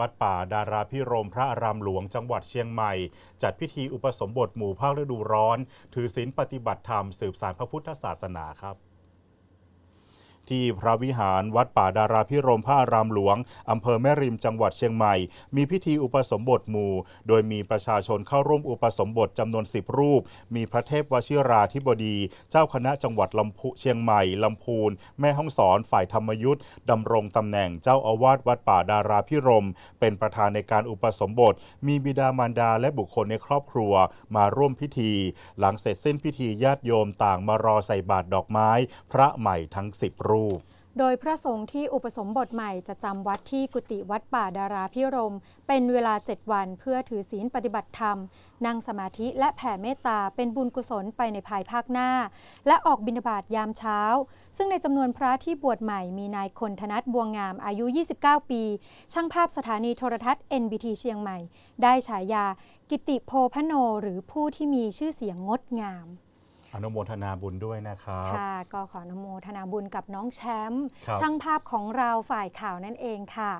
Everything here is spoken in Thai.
วัดป่าดาราพิรมพระอารามหลวงจังหวัดเชียงใหม่ จัดพิธีอุปสมบทหมู่ภาคฤดูร้อน ถือศีลปฏิบัติธรรมสืบสารพระพุทธศาสนาครับ ที่พระวิหารวัดป่าดาราพิรมพระอารามหลวง อำเภอแม่ริมจังหวัดเชียงใหม่ มีพิธีอุปสมบทหมู่ โดยมีประชาชนเข้าร่วมอุปสมบทจำนวน 10 รูป มีพระเทพวชิราธิบดี เจ้าคณะจังหวัดลำพูเชียงใหม่ลำพูน แม่ห้องสอนฝ่ายธรรมยุทธ์ดำรงตำแหน่งเจ้าอาวาสวัดป่าดาราพิรม เป็นประธานในการอุปสมบท มีบิดามารดาและบุคคลในครอบครัวมาร่วมพิธี หลังเสร็จสิ้นพิธีญาติโยมต่างมารอใส่บาตรดอกไม้ พระใหม่ทั้ง 10 รูปโดยพระสงฆ์ที่อุปสมบทใหม่จะจำวัดที่กุฏิวัดป่าดาราพิรม เป็นเวลา 7 วันเพื่อถือศีลปฏิบัติธรรม นั่งสมาธิและแผ่เมตตาเป็นบุญกุศลไปในภายภาคหน้า และออกบิณฑบาตยามเช้า ซึ่งในจำนวนพระที่บวชใหม่มีนายคนธนัทบัวงามอายุ 29 ปี ช่างภาพสถานีโทรทัศน์ NBT เชียงใหม่ ได้ฉายากิติโพพโนหรือผู้ที่มีชื่อเสียงงดงาม อนุโมทนาบุญด้วยนะครับ ค่ะ ก็ขออนุโมทนาบุญกับน้องแชมป์ครับ ช่างภาพของเราฝ่ายข่าวนั่นเองค่ะ